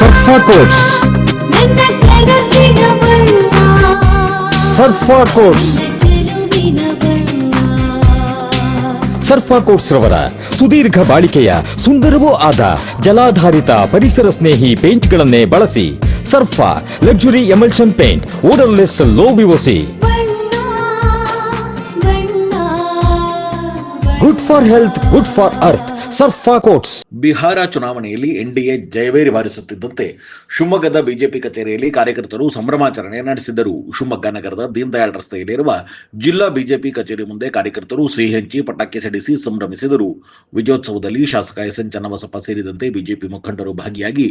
ಸರ್ಫಾ quotes ನನ್ನ ಕನಸಿನ ಬಣ್ಣ ಸರ್ಫಾ ಕೋಟ್ಸ್ ಚೆಲುವಿನ ಬಣ್ಣ ಸರ್ಫಾ ಕೋಟ್ಸ್ ರವರ ಸುದೀರ್ಘ ಬಾಳಿಕೆಯ ಸುಂದರವೂ ಆದ ಜಲಾಧಾರಿತ ಪರಿಸರ ಸ್ನೇಹಿ ಪೇಂಟ್ಗಳನ್ನೇ ಬಳಸಿ ಸರ್ಫಾ luxury emulsion paint odourless low VOC ಬಣ್ಣ ಬಣ್ಣ good for health good for earth Sarfa coats Bihar ಚುನಾವಣೆಯಲ್ಲಿ ಎನ್ಡಿಎ ಜಯವೇರಿ ವಾರಿಸುತ್ತಿದ್ದಂತೆ ಶಿವಮೊಗ್ಗದ ಬಿಜೆಪಿ ಕಚೇರಿಯಲ್ಲಿ ಕಾರ್ಯಕರ್ತರು ಸಂಭ್ರಮಾಚರಣೆ ನಡೆಸಿದರು ಶಿವಮೊಗ್ಗ ನಗರದ ದೀನ್ ದಯಾಳ್ ರಸ್ತೆಯಲ್ಲಿರುವ ಜಿಲ್ಲಾ ಬಿಜೆಪಿ ಕಚೇರಿ ಮುಂದೆ ಕಾರ್ಯಕರ್ತರು ಸಿಹಿ ಹಂಚಿ ಪಟಾಕಿ ಸಿಡಿಸಿ ಸಂಭ್ರಮಿಸಿದರು. ವಿಜಯೋತ್ಸವದಲ್ಲಿ ಶಾಸಕ ಎಸ್ ಎನ್ ಚನ್ನಬಸಪ್ಪ ಸೇರಿದಂತೆ ಬಿಜೆಪಿ ಮುಖಂಡರು ಭಾಗಿಯಾಗಿ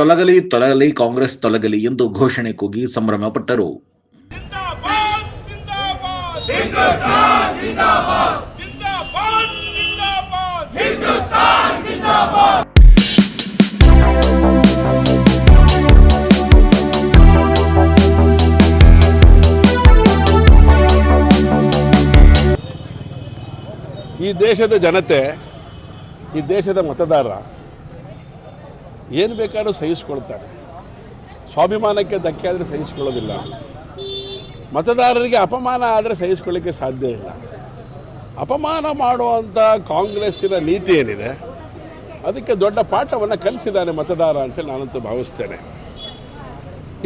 ತೊಲಗಲಿ ತೊಲಗಲಿ ಕಾಂಗ್ರೆಸ್ ತೊಲಗಲಿ ಎಂದು ಘೋಷಣೆ ಕೂಗಿ ಸಂಭ್ರಮಪಟ್ಟರು. ಈ ದೇಶದ ಜನತೆ, ಈ ದೇಶದ ಮತದಾರ ಏನು ಬೇಕಾದ್ರೂ ಸಹಿಸ್ಕೊಳ್ತಾರೆ. ಸ್ವಾಭಿಮಾನಕ್ಕೆ ಧಕ್ಕೆ ಆದರೆ ಸಹಿಸ್ಕೊಳ್ಳೋದಿಲ್ಲ. ಮತದಾರರಿಗೆ ಅಪಮಾನ ಆದರೆ ಸಹಿಸ್ಕೊಳ್ಳಿಕ್ಕೆ ಸಾಧ್ಯ ಇಲ್ಲ. ಅಪಮಾನ ಮಾಡುವಂಥ ಕಾಂಗ್ರೆಸ್ಸಿನ ನೀತಿ ಏನಿದೆ, ಅದಕ್ಕೆ ದೊಡ್ಡ ಪಾಠವನ್ನು ಕಲಿಸಿದ್ದಾನೆ ಮತದಾರ ಅಂತೇಳಿ ನಾನಂತೂ ಭಾವಿಸ್ತೇನೆ.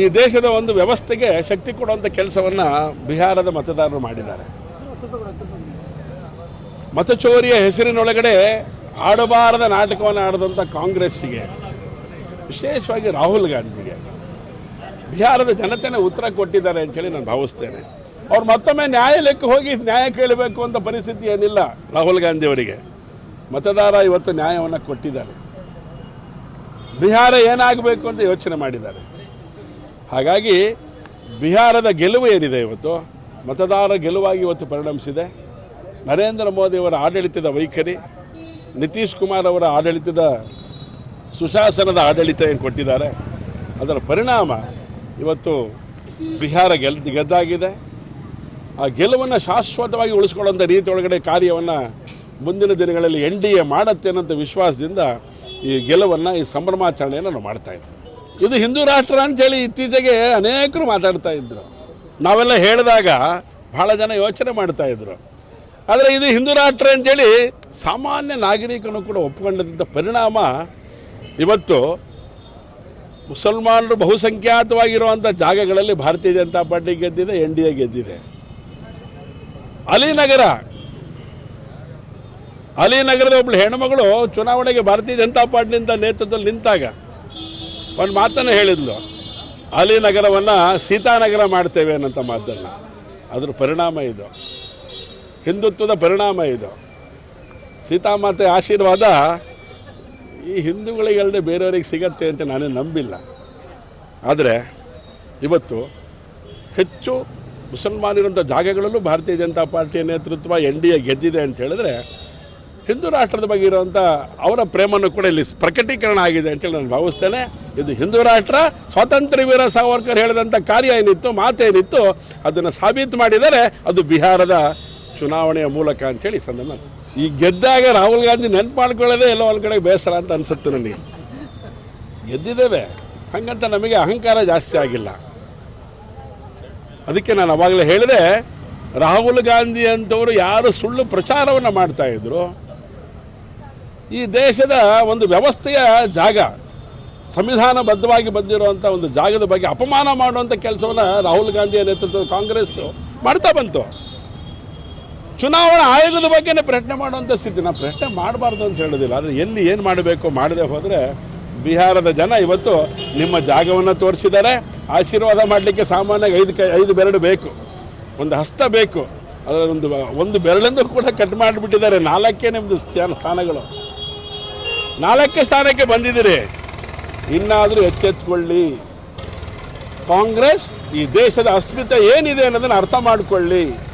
ಈ ದೇಶದ ಒಂದು ವ್ಯವಸ್ಥೆಗೆ ಶಕ್ತಿ ಕೊಡುವಂಥ ಕೆಲಸವನ್ನು ಬಿಹಾರದ ಮತದಾರರು ಮಾಡಿದ್ದಾರೆ. ಮತಚೋರಿಯ ಹೆಸರಿನೊಳಗಡೆ ಆಡಬಾರದ ನಾಟಕವನ್ನು ಆಡಿದಂಥ ಕಾಂಗ್ರೆಸ್ಸಿಗೆ, ವಿಶೇಷವಾಗಿ ರಾಹುಲ್ ಗಾಂಧಿಗೆ, ಬಿಹಾರದ ಜನತೆನೇ ಉತ್ತರ ಕೊಟ್ಟಿದ್ದಾರೆ ಅಂತೇಳಿ ನಾನು ಭಾವಿಸ್ತೇನೆ. ಅವ್ರು ಮತ್ತೊಮ್ಮೆ ನ್ಯಾಯಾಲಯಕ್ಕೆ ಹೋಗಿ ನ್ಯಾಯ ಕೇಳಬೇಕು ಅಂತ ಪರಿಸ್ಥಿತಿ ಏನಿಲ್ಲ ರಾಹುಲ್ ಗಾಂಧಿ ಅವರಿಗೆ. ಮತದಾರ ಇವತ್ತು ನ್ಯಾಯವನ್ನು ಕೊಟ್ಟಿದ್ದಾರೆ. ಬಿಹಾರ ಏನಾಗಬೇಕು ಅಂತ ಯೋಚನೆ ಮಾಡಿದ್ದಾರೆ. ಹಾಗಾಗಿ ಬಿಹಾರದ ಗೆಲುವು ಏನಿದೆ ಇವತ್ತು? ಮತದಾರ ಗೆಲುವಾಗಿ ಇವತ್ತು ಪರಿಣಮಿಸಿದೆ. ನರೇಂದ್ರ ಮೋದಿಯವರ ಆಡಳಿತದ ವೈಖರಿ, ನಿತೀಶ್ ಕುಮಾರ್ ಅವರ ಆಡಳಿತದ ಸುಶಾಸನದ ಆಡಳಿತ ಏನು ಕೊಟ್ಟಿದ್ದಾರೆ, ಅದರ ಪರಿಣಾಮ ಇವತ್ತು ಬಿಹಾರ ಗೆಲ್, ಗೆದ್ದಾಗಿದೆ. ಆ ಗೆಲುವನ್ನು ಶಾಶ್ವತವಾಗಿ ಉಳಿಸ್ಕೊಳ್ಳೋಂಥ ರೀತಿ ಒಳಗಡೆ ಕಾರ್ಯವನ್ನು ಮುಂದಿನ ದಿನಗಳಲ್ಲಿ ಎನ್ ಡಿ ಎ ಮಾಡುತ್ತೆ ಅನ್ನೋಂಥ ವಿಶ್ವಾಸದಿಂದ ಈ ಗೆಲುವನ್ನು, ಈ ಸಂಭ್ರಮಾಚರಣೆಯನ್ನು ನಾವು ಇದ್ದೆ ಇದು ಹಿಂದೂ ರಾಷ್ಟ್ರ ಅಂತೇಳಿ ಇತ್ತೀಚೆಗೆ ಅನೇಕರು ಮಾತಾಡ್ತಾ ಇದ್ದರು ನಾವೆಲ್ಲ ಹೇಳಿದಾಗ ಭಾಳ ಜನ ಯೋಚನೆ ಮಾಡ್ತಾ ಇದ್ದರು ಆದರೆ ಇದು ಹಿಂದೂ ರಾಷ್ಟ್ರ ಅಂತೇಳಿ ಸಾಮಾನ್ಯ ನಾಗರಿಕನು ಕೂಡ ಒಪ್ಪಿಕೊಂಡಂಥ ಪರಿಣಾಮ ಇವತ್ತು ಮುಸಲ್ಮಾನರು ಬಹುಸಂಖ್ಯಾತವಾಗಿರುವಂಥ ಜಾಗಗಳಲ್ಲಿ ಭಾರತೀಯ ಜನತಾ ಪಾರ್ಟಿ ಗೆದ್ದಿದೆ, ಎನ್ ಡಿ ಎ ಗೆದ್ದಿದೆ. ಅಲಿನಗರ. ಅಲಿನಗರದ ಒಬ್ಬಳು ಹೆಣ್ಮಗಳು ಚುನಾವಣೆಗೆ ಭಾರತೀಯ ಜನತಾ ಪಾರ್ಟಿಯಿಂದ ನೇತೃತ್ವದಲ್ಲಿ ನಿಂತಾಗ. ಒಂದು ಮಾತನ್ನು ಹೇಳಿದ್ಲು. ಅಲಿನಗರವನ್ನು ಸೀತಾನಗರ ಮಾಡ್ತೇವೆ ಅನ್ನೋಂಥ ಮಾತನ್ನು. ಅದ್ರ ಪರಿಣಾಮ ಇದು. ಹಿಂದುತ್ವದ ಪರಿಣಾಮ ಇದು. ಸೀತಾಮಾತೆ ಆಶೀರ್ವಾದ ಈ ಹಿಂದೂಗಳಿಗಲ್ಲದೆ ಬೇರೆಯವರಿಗೆ ಸಿಗತ್ತೆ ಅಂತ ನಾನೇ ನಂಬಿಲ್ಲ. ಆದರೆ ಇವತ್ತು ಹೆಚ್ಚು ಮುಸಲ್ಮಾನಿರುವಂಥ ಜಾಗಗಳಲ್ಲೂ ಭಾರತೀಯ ಜನತಾ ಪಾರ್ಟಿಯ ನೇತೃತ್ವ ಎನ್ ಡಿ ಎ ಗೆದ್ದಿದೆ ಅಂತ ಹೇಳಿದ್ರೆ ಹಿಂದೂ ರಾಷ್ಟ್ರದ ಬಗ್ಗೆ ಇರುವಂಥ ಅವರ ಪ್ರೇಮನ್ನು ಕೂಡ ಇಲ್ಲಿ ಪ್ರಕಟೀಕರಣ ಆಗಿದೆ ಅಂತೇಳಿ ನಾನು ಭಾವಿಸ್ತೇನೆ. ಇದು ಹಿಂದೂ ರಾಷ್ಟ್ರ, ಸ್ವಾತಂತ್ರ್ಯ ವೀರ ಸಾವರ್ಕರ್ ಹೇಳಿದಂಥ ಕಾರ್ಯ ಏನಿತ್ತು ಮಾತೇನಿತ್ತು ಅದನ್ನು ಸಾಬೀತು ಮಾಡಿದರೆ ಅದು ಬಿಹಾರದ ಚುನಾವಣೆಯ ಮೂಲಕ ಅಂತೇಳಿ ಸಂದರ್ಭ. ಈ ಗೆದ್ದಾಗ ರಾಹುಲ್ ಗಾಂಧಿ ನೆನ್ಪು ಮಾಡ್ಕೊಳ್ಳೋದೇ ಎಲ್ಲೋ ಒಂದು ಕಡೆ ಬೇಸರ ಅಂತ ಅನಿಸುತ್ತೆ ನನಗೆ. ಗೆದ್ದಿದ್ದೇವೆ. ಹಾಗಂತ ನಮಗೆ ಅಹಂಕಾರ ಜಾಸ್ತಿ ಆಗಿಲ್ಲ. ಅದಕ್ಕೆ ನಾನು ಅವಾಗಲೇ ಹೇಳಿದೆ, ರಾಹುಲ್ ಗಾಂಧಿ ಅಂತವರು ಯಾರು ಸುಳ್ಳು ಪ್ರಚಾರವನ್ನು ಮಾಡ್ತಾ ಇದ್ರು? ಈ ದೇಶದ ಒಂದು ವ್ಯವಸ್ಥೆಯ ಜಾಗ, ಸಂವಿಧಾನಬದ್ಧವಾಗಿ ಬಂದಿರುವಂಥ ಒಂದು ಜಾಗದ ಬಗ್ಗೆ ಅಪಮಾನ ಮಾಡುವಂಥ ಕೆಲಸವನ್ನು ರಾಹುಲ್ ಗಾಂಧಿಯ ನೇತೃತ್ವದ ಕಾಂಗ್ರೆಸ್ ಮಾಡ್ತಾ ಬಂತು. ಚುನಾವಣಾ ಆಯೋಗದ ಬಗ್ಗೆನೇ ಪ್ರಶ್ನೆ ಮಾಡುವಂಥ ಸ್ಥಿತಿ. ನಾವು ಪ್ರಶ್ನೆ ಮಾಡಬಾರ್ದು ಅಂತ ಹೇಳೋದಿಲ್ಲ. ಆದರೆ ಎಲ್ಲಿ ಏನು ಮಾಡಬೇಕು, ಮಾಡದೆ ಹೋದರೆ ಬಿಹಾರದ ಜನ ಇವತ್ತು ನಿಮ್ಮ ಜಾಗವನ್ನು ತೋರಿಸಿದ್ದಾರೆ. ಆಶೀರ್ವಾದ ಮಾಡಲಿಕ್ಕೆ ಸಾಮಾನ್ಯವಾಗಿ ಐದು ಕೈ, ಐದು ಬೆರಳು ಬೇಕು. ಒಂದು ಹಸ್ತ ಬೇಕು. ಅದರ ಒಂದು ಒಂದು ಬೆರಳನ್ನು ಕೂಡ ಕಟ್ ಮಾಡಿಬಿಟ್ಟಿದ್ದಾರೆ. ನಾಲ್ಕೇ ನಿಮ್ಮದು ಸ್ಥಾನ, ಸ್ಥಾನಗಳು. ನಾಲ್ಕೇ ಸ್ಥಾನಕ್ಕೆ ಬಂದಿದ್ದೀರಿ. ಇನ್ನಾದರೂ ಎಚ್ಚೆತ್ಕೊಳ್ಳಿ. ಕಾಂಗ್ರೆಸ್ ಈ ದೇಶದ ಅಸ್ಮಿತೆ ಏನಿದೆ ಅನ್ನೋದನ್ನು ಅರ್ಥ ಮಾಡಿಕೊಳ್ಳಿ.